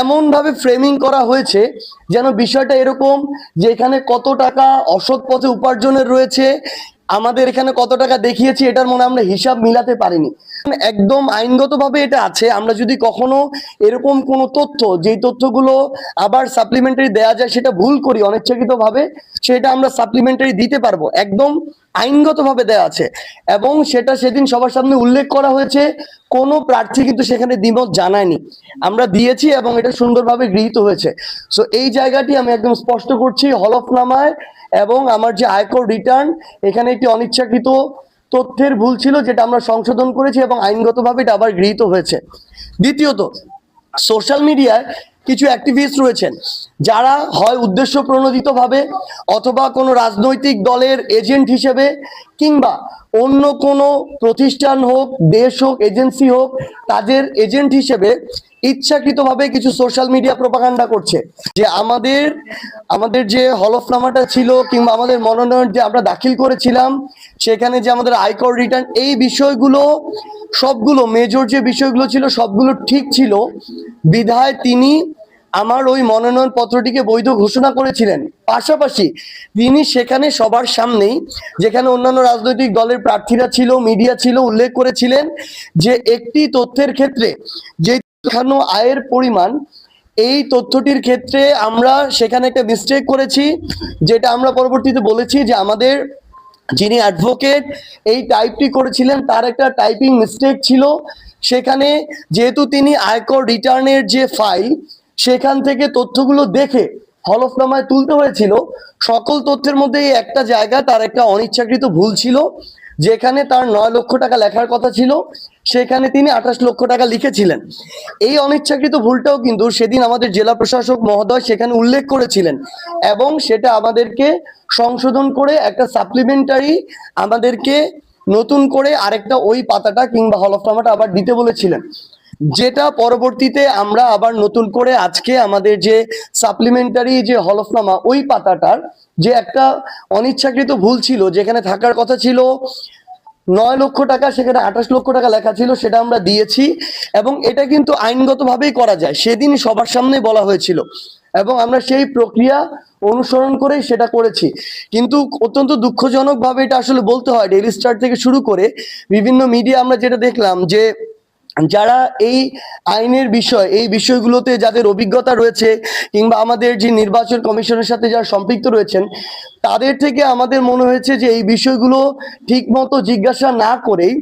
এমনভাবে ফ্রেমিং করা হয়েছে যেন বিষয়টা এরকম যে এখানে কত টাকা অসৎ পথে উপার্জনের রয়েছে, আমাদের এখানে কত টাকা দেখিয়েছি এটার মনে আমরা হিসাব মিলাতে পারিনি। একদম আইনগতভাবে এটা আছে, আমরা যদি কখনো এরকম কোনো তথ্য, যেই তথ্যগুলো আবার সাপ্লিমেন্টারি দেওয়া যায় সেটা ভুল করি অনিচ্ছাকৃতভাবে, সেটা আমরা সাপ্লিমেন্টারি দিতে পারব। একদম আইনগতভাবে দেওয়া আছে। এবং সেটা সেদিন সবার সামনে উল্লেখ করা হয়েছে কোনো প্রার্থী কিন্তু সেখানে দ্বিমত জানায়নি। আমরা দিয়েছি এবং এটা সুন্দরভাবে গৃহীত হয়েছে। সো এই জায়গাটি আমি একদম স্পষ্ট করছি হলফনামায় এবং আমার যে আয়কর রিটার্ন, এখানে একটি অনিচ্ছাকৃত তথ্যের ভুল ছিল যেটা আমরা সংশোধন করেছি এবং আইনগতভাবে এটা আবার গৃহীত হয়েছে। দ্বিতীয়ত, সোশ্যাল মিডিয়ায় কিছু অ্যাক্টিভিস্ট রয়েছেন যারা হয় উদ্দেশ্য প্রণোদিতভাবে অথবা কোনো রাজনৈতিক দলের এজেন্ট হিসেবে কিংবা অন্য কোনো প্রতিষ্ঠান হোক, দেশ হোক, এজেন্সি হোক, তাদের এজেন্ট হিসেবে ইচ্ছাকৃতভাবে কিছু সোশ্যাল মিডিয়া প্রপাগান্ডা করছে। যে আমাদের আমাদের যে হলফনামাটা ছিল কিংবা আমাদের মনোনয়ন যে আমরা দাখিল করেছিলাম, সেখানে যে আমাদের আয়কর রিটার্ন, এই বিষয়গুলো, সবগুলো মেজর যে বিষয়গুলো ছিল, সবগুলো ঠিক ছিল। বিধায় তিনি আমার ওই মনোনয়ন পত্রটিকে বৈধ ঘোষণা করেছিলেন। পাশাপাশি তিনি সেখানে সবার সামনেই, যেখানে অন্যান্য রাজনৈতিক দলের প্রার্থীরা ছিল, মিডিয়া ছিল, উল্লেখ করেছিলেন যে একটি তথ্যের ক্ষেত্রে, যে আয়ের পরিমাণ, এই তথ্যটির ক্ষেত্রে আমরা সেখানে একটা মিস্টেক করেছি, যেটা আমরা পরবর্তীতে বলেছি যে আমাদের যিনি অ্যাডভোকেট এই টাইপটি করেছিলেন, তার একটা টাইপিং মিস্টেক ছিল। সেখানে যেহেতু তিনি আয়কর রিটার্নের যে ফাইল সেখান থেকে তথ্যগুলো দেখে হলফনামায় তুলতে হয়েছিল। সকল তথ্যের মধ্যে এই একটা জায়গা তার একটা অনিচ্ছাকৃত ভুল ছিল, যেখানে তার নয় লক্ষ টাকা লেখার কথা ছিল, সেখানে তিনি আঠাশ লক্ষ টাকা লিখেছিলেন। এই অনিচ্ছাকৃত ভুলটাও কিন্তু সেদিন আমাদের জেলা প্রশাসক মহোদয় সেখানে উল্লেখ করেছিলেন এবং সেটা আমাদেরকে সংশোধন করে একটা সাপ্লিমেন্টারি আমাদেরকে নতুন করে আরেকটা ওই পাতাটা কিংবা হলফনামাটা আবার দিতে বলেছিলেন। যেটা পরবর্তীতে আমরা আবার নতুন করে আজকে আমাদের যে সাপ্লিমেন্টারি যে হলফনামা, ওই পাতাটার যে একটা অনিচ্ছাকৃত ভুল ছিল, যেখানে থাকার কথা ছিল নয় লক্ষ টাকা, সেখানে আঠাশ লক্ষ টাকা লেখা ছিল, সেটা আমরা দিয়েছি এবং এটা কিন্তু আইনগতভাবেই করা যায়। সেদিন সবার সামনে বলা হয়েছিল এবং আমরা সেই প্রক্রিয়া অনুসরণ করেই সেটা করেছি। কিন্তু অত্যন্ত দুঃখজনকভাবে এটা আসলে বলতে হয়। ডেইলি স্টার থেকে শুরু করে বিভিন্ন মিডিয়া আমরা যেটা দেখলাম যে যারা এই আইনের বিষয়, এই বিষয়গুলোতে যাদের অভিজ্ঞতা রয়েছে কিংবা আমাদের যে নির্বাচন কমিশনের সাথে যারা সম্পৃক্ত রয়েছেন, তাদের থেকে আমাদের মনে হয়েছে যে এই বিষয়গুলো ঠিক মতো জিজ্ঞাসা না করেই